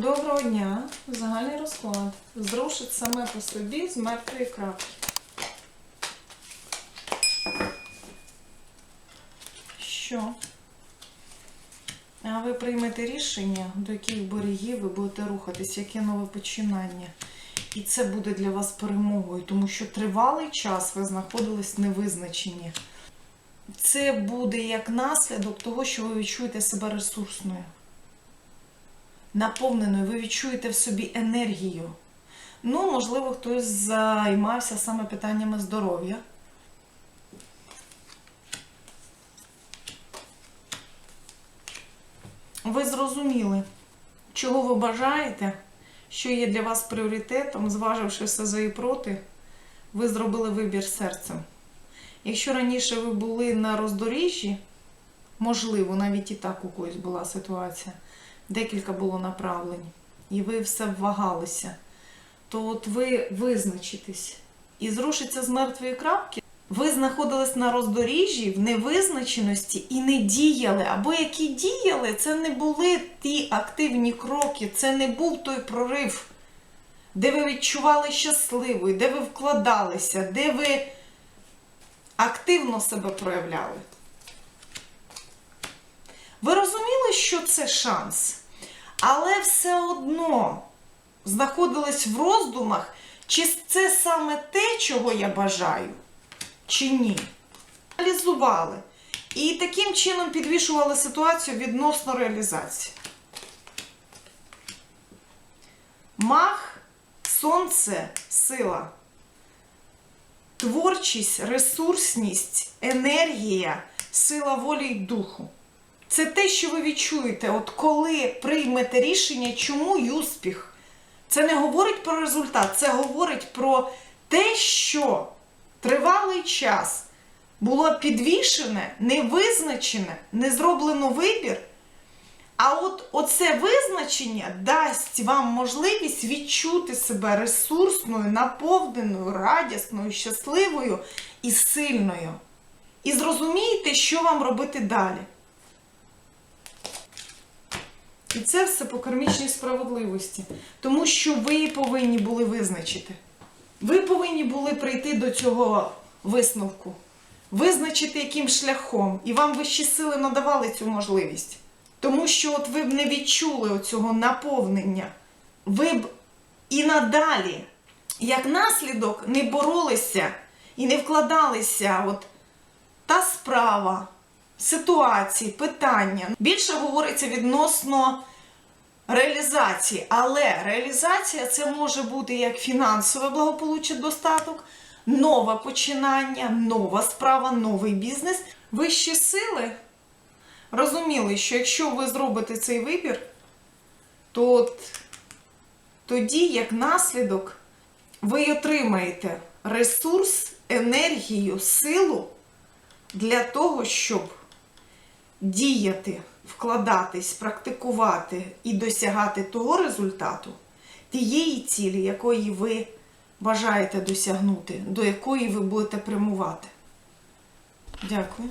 Доброго дня! Загальний розклад. Зрушить саме по собі з мертвої крапки. Що? А ви приймете рішення, до яких берегів ви будете рухатись, яке нове починання. І це буде для вас перемогою, тому що тривалий час ви знаходились невизначені. Це буде як наслідок того, що ви відчуєте себе ресурсною наповненою, ви відчуєте в собі енергію. Ну, можливо, хтось займався саме питаннями здоров'я. Ви зрозуміли, чого ви бажаєте, що є для вас пріоритетом, зваживши все за і проти, ви зробили вибір серцем. Якщо раніше ви були на роздоріжжі, можливо, навіть і так у когось була ситуація, декілька було направлень, і ви все вагалися, то от ви визначитесь і зрушиться з мертвої крапки. Ви знаходились на роздоріжжі в невизначеності і не діяли. Або які діяли, це не були ті активні кроки, це не був той прорив, де ви відчували щасливою, де ви вкладалися, де ви активно себе проявляли. Ви розуміли, що це шанс, але все одно знаходились в роздумах, чи це саме те, чого я бажаю, чи ні. Аналізували. І таким чином підвішували ситуацію відносно реалізації. Мах, сонце, сила. Творчість, ресурсність, енергія, сила волі й духу. Це те, що ви відчуєте, от коли приймете рішення, чому й успіх. Це не говорить про результат, це говорить про те, що тривалий час було підвішене, невизначене, не зроблено вибір. А от оце визначення дасть вам можливість відчути себе ресурсною, наповненою, радісною, щасливою і сильною. І зрозумієте, що вам робити далі. І це все по кармічній справедливості. Тому що ви повинні були визначити. Ви повинні були прийти до цього висновку, визначити яким шляхом. І вам вищі сили надавали цю можливість. Тому що от ви б не відчули оцього наповнення. Ви б і надалі, як наслідок, не боролися і не вкладалися. От та справа, ситуації, питання. Більше говориться відносно реалізації, але реалізація це може бути як фінансове благополуччя, достаток, нове починання, нова справа, новий бізнес. Вищі сили розуміли, що якщо ви зробите цей вибір, то от тоді, як наслідок, ви отримаєте ресурс, енергію, силу для того, щоб діяти, вкладатись, практикувати і досягати того результату, тієї цілі, якої ви бажаєте досягнути, до якої ви будете прямувати. Дякую.